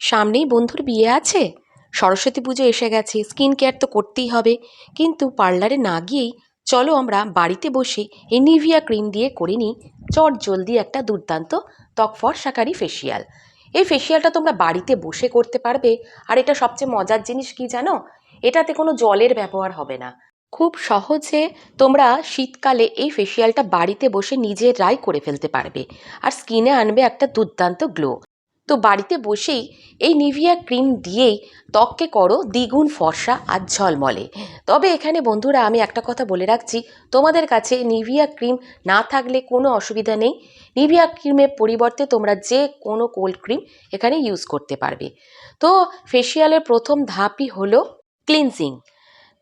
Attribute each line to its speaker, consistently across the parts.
Speaker 1: সামনেই বন্ধুর বিয়ে আছে? সরস্বতী পুজো এসে গেছে, স্কিন কেয়ার তো করতেই হবে। কিন্তু পার্লারে না গিয়েই চলো আমরা বাড়িতে বসে এই নিভিয়া ক্রিম দিয়ে করে নিই চট জলদি একটা দুর্দান্ত ত্বক ফর্সাকারী ফেসিয়াল এই ফেসিয়ালটা তোমরা বাড়িতে বসে করতে পারবে। আর এটা সবচেয়ে মজার জিনিস কি জানো? এটাতে কোনো জলের ব্যবহার হবে না। খুব সহজে তোমরা শীতকালে এই ফেসিয়ালটা বাড়িতে বসে নিজেরাই করে ফেলতে পারবে। আর স্কিনে আনবে একটা দুর্দান্ত গ্লো তো বাড়িতে বসেই এই নিভিয়া ক্রিম দিয়েই ত্বককে করো দ্বিগুণ ফর্সা আর ঝলমলে। তবে এখানে বন্ধুরা আমি একটা কথা বলে রাখছি, তোমাদের কাছে নিভিয়া ক্রিম না থাকলে কোনো অসুবিধা নেই। নিভিয়া ক্রিমের পরিবর্তে তোমরা যে কোনো কোল্ড ক্রিম এখানে ইউজ করতে পারবে। তো ফেসিয়ালের প্রথম ধাপই হলো ক্লিনজিং।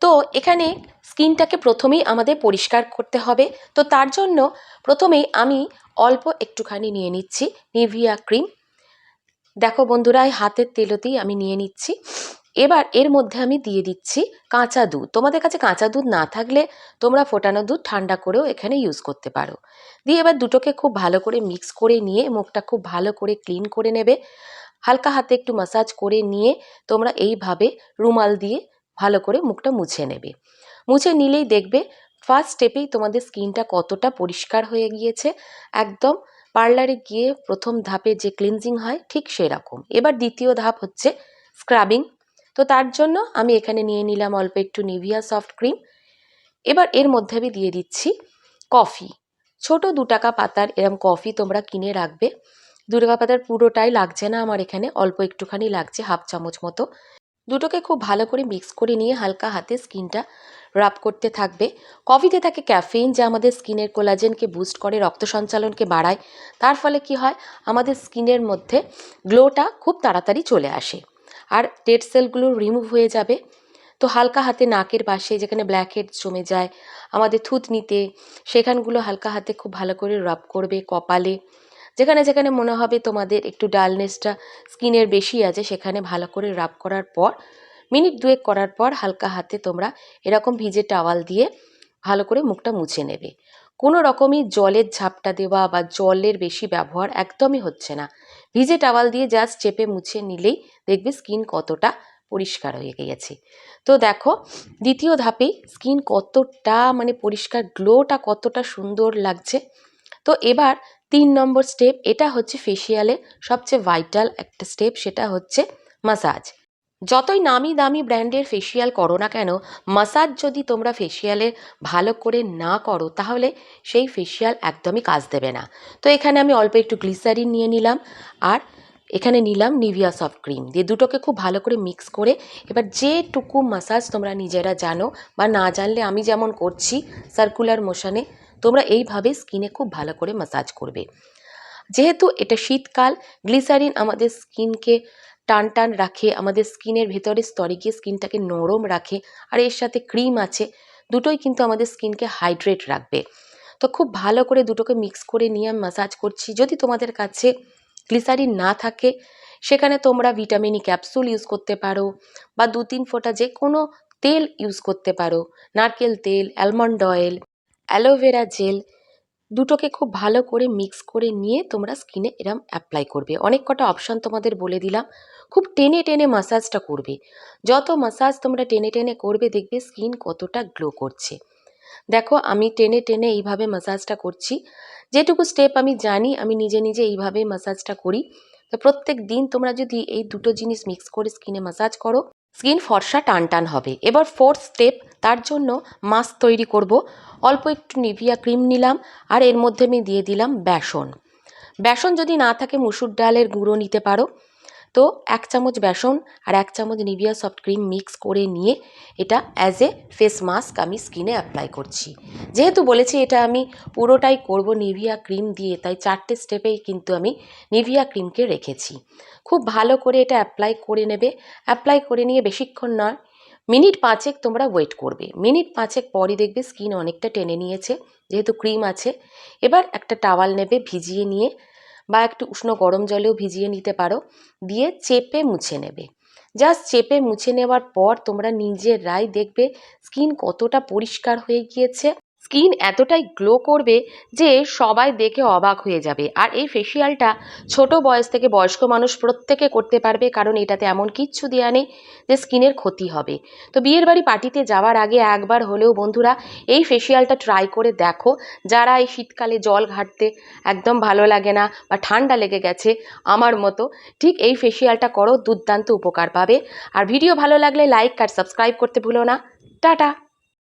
Speaker 1: তো এখানে স্কিনটাকে প্রথমেই আমাদের পরিষ্কার করতে হবে। তো তার জন্য প্রথমেই আমি অল্প একটুখানি নিয়ে নিচ্ছি নিভিয়া ক্রিম। দেখো বন্ধুরা, এই হাতের তেলতেই আমি নিয়ে নিচ্ছি। এবার এর মধ্যে আমি দিয়ে দিচ্ছি কাঁচা দুধ। তোমাদের কাছে কাঁচা দুধ না থাকলে তোমরা ফোটানো দুধ ঠান্ডা করেও এখানে ইউজ করতে পারো। দিয়ে এবার দুটোকে খুব ভালো করে মিক্স করে নিয়ে, মুখটা খুব ভালো করে ক্লিন করে নেবে। হালকা হাতে একটু মাসাজ করে নিয়ে তোমরা এইভাবে রুমাল দিয়ে ভালো করে মুখটা মুছে নেবে। মুছে নিলেই দেখবে ফার্স্ট স্টেপেই তোমাদের স্কিনটা কতটা পরিষ্কার হয়ে গিয়েছে। একদম পার্লারে গিয়ে প্রথম ধাপে যে ক্লিনজিং হয়, ঠিক সেরকম। এবার দ্বিতীয় ধাপ হচ্ছে স্ক্রাবিং। তো তার জন্য আমি এখানে নিয়ে নিলাম অল্প একটু নিভিয়া সফট ক্রিম। এবার এর মধ্যে আমি দিয়ে দিচ্ছি কফি। ছোট দু টাকা পাতার এরম কফি তোমরা কিনে রাখবে। দু টাকা পাতার পুরোটাই লাগছে না আমার এখানে, অল্প একটুখানি লাগছে, হাফ চামচ মতো। দুটোকে খুব ভালো করে মিক্স করে নিয়ে হালকা হাতে স্কিনটা রাব করতে থাকবে। কফিতে থাকে ক্যাফেইন যা আমাদের স্কিনের কোলাজেনকে বুস্ট করে, রক্ত সঞ্চালনকে বাড়ায়, তার ফলে কি হয়? আমাদের স্কিনের মধ্যে গ্লোটা খুব তাড়াতাড়ি চলে আসে আর ডেড সেলগুলো রিমুভ হয়ে যাবে। তো হালকা হাতে নাকের পাশে যেখানে ব্ল্যাক হেড জমে যায়, আমাদের থুতনিতে, সেখানগুলো হালকা হাতে খুব ভালো করে রাব করবে কপালে। যেখানে যেখানে মনে হবে তোমাদের একটু ডালনেসটা স্কিনের বেশি আছে, সেখানে ভালো করে রাব করার পর, মিনিট দুয়েক করার পর হালকা হাতে তোমরা এরকম ভিজে টাওয়াল দিয়ে ভালো করে মুখটা মুছে নেবে। কোনো রকমই জলের ঝাপটা দেওয়া বা জলের বেশি ব্যবহার একদমই হচ্ছে না। ভিজে টাওয়াল দিয়ে জাস্ট চেপে মুছে নিলেই দেখবে স্কিন কতটা পরিষ্কার হয়ে গিয়েছে। তো দেখো, দ্বিতীয় ধাপেই স্কিন কতটা মানে পরিষ্কার, গ্লোটা কতটা সুন্দর লাগছে। তো এবার তিন নম্বর স্টেপ এটা হচ্ছে ফেসিয়ালে সবচেয়ে ভাইটাল একটা স্টেপ সেটা হচ্ছে মাসাজ যতই নামি দামি ব্র্যান্ডের ফেসিয়াল করো না কেন মাসাজ যদি তোমরা ফেসিয়ালে ভালো করে না করো, তাহলে সেই ফেসিয়াল একদমই কাজ দেবে না। তো এখানে আমি অল্প একটু গ্লিসারিন নিয়ে নিলাম, আর এখানে নিলাম নিভিয়া সফট ক্রিম দিয়ে দুটোকে খুব ভালো করে মিক্স করে এবার যেটুকু মাসাজ তোমরা নিজেরা জানো বা না জানলে আমি যেমন করছি সার্কুলার মোশনে তোমরা এইভাবে স্কিনে খুব ভালো করে মাসাজ করবে। যেহেতু এটা শীতকাল গ্লিসারিন আমাদের স্কিনকে টান টান রাখে, আমাদের স্কিনের ভেতরে স্তরে গিয়ে স্কিনটাকে নরম রাখে, আর এর সাথে ক্রিম আছে, দুটোই কিন্তু আমাদের স্কিনকে হাইড্রেট রাখবে। তো খুব ভালো করে দুটোকে মিক্স করে নিয়ে আমি মাসাজ করছি। যদি তোমাদের কাছে গ্লিসারিন না থাকে, সেখানে তোমরা ভিটামিনি ক্যাপসুল ইউজ করতে পারো, বা দু তিন ফোঁটা যে কোনো তেল ইউজ করতে পারো। নারকেল তেল অ্যালমন্ড অয়েল অ্যালোভেরা জেল দুটোকে খুব ভালো করে মিক্স করে নিয়ে তোমরা স্কিনে এরম অ্যাপ্লাই করবে। অনেক কটা অপশান তোমাদের বলে দিলাম। খুব টেনে টেনে মাসাজটা করবে। যত মাসাজ তোমরা টেনে টেনে করবে দেখবে স্কিন কতটা গ্লো করছে। দেখো, আমি টেনে টেনে এইভাবে মাসাজটা করছি। যেটুকু স্টেপ আমি জানি, আমি নিজে নিজে এইভাবে মাসাজটা করি। তো প্রত্যেক দিন তোমরা যদি এই দুটো জিনিস মিক্স করে স্কিনে মাসাজ করো স্কিন ফর্সা টান টান হবে। এবার ফোর্থ স্টেপ তার জন্য মাস্ক তৈরি করব। অল্প একটু নিভিয়া ক্রিম নিলাম আর এর মধ্যে আমি দিয়ে দিলাম বেসন। বেসন যদি না থাকে মুসুর ডালের গুঁড়ো নিতে পারো। তো এক চামচ বেসন আর এক চামচ নিভিয়া সফট ক্রিম মিক্স করে নিয়ে এটা অ্যাজ এ ফেস মাস্ক আমি স্কিনে অ্যাপ্লাই করছি। যেহেতু বলেছি এটা আমি পুরোটাই করব নিভিয়া ক্রিম দিয়ে, তাই চারটে স্টেপেই কিন্তু আমি নিভিয়া ক্রিমকে রেখেছি। খুব ভালো করে এটা অ্যাপ্লাই করে নেবে। অ্যাপ্লাই করে নিয়ে বেশিক্ষণ নয় মিনিট পাঁচেক তোমরা ওয়েট করবে। মিনিট পাঁচেক পরই দেখবে স্কিন অনেকটা টেনে নিয়েছে, যেহেতু ক্রিম আছে। এবার একটা টাওয়াল নেবে, ভিজিয়ে নিয়ে বা একটু উষ্ণ গরম জলেও ভিজিয়ে নিতে পারো। দিয়ে চেপে মুছে নেবে। জাস্ট চেপে মুছে নেওয়ার পর তোমরা নিজের রায় দেখবে স্কিন কতটা পরিষ্কার হয়ে গিয়েছে। স্কিন এতটাই গ্লো করবে যে সবাই দেখে অবাক হয়ে যাবে। আর এই ফেসিয়ালটা ছোট বয়স থেকে বয়স্ক মানুষ প্রত্যেকে করতে পারবে, কারণ এটাতে এমন কিচ্ছু দেওয়া নেই যে স্কিনের ক্ষতি হবে। তো বিয়ের বাড়ি পার্টিতে যাওয়ার আগে একবার হলেও বন্ধুরা এই ফেসিয়ালটা ট্রাই করে দেখো। যারা এই শীতকালে জল ঘাটতে একদম ভালো লাগে না বা ঠান্ডা লেগে গেছে, আমার মতো, ঠিক এই ফেসিয়ালটা করো, দুর্দান্ত উপকার পাবে। আর ভিডিও ভালো লাগলে লাইক আর সাবস্ক্রাইব করতে ভুলো না। টাটা!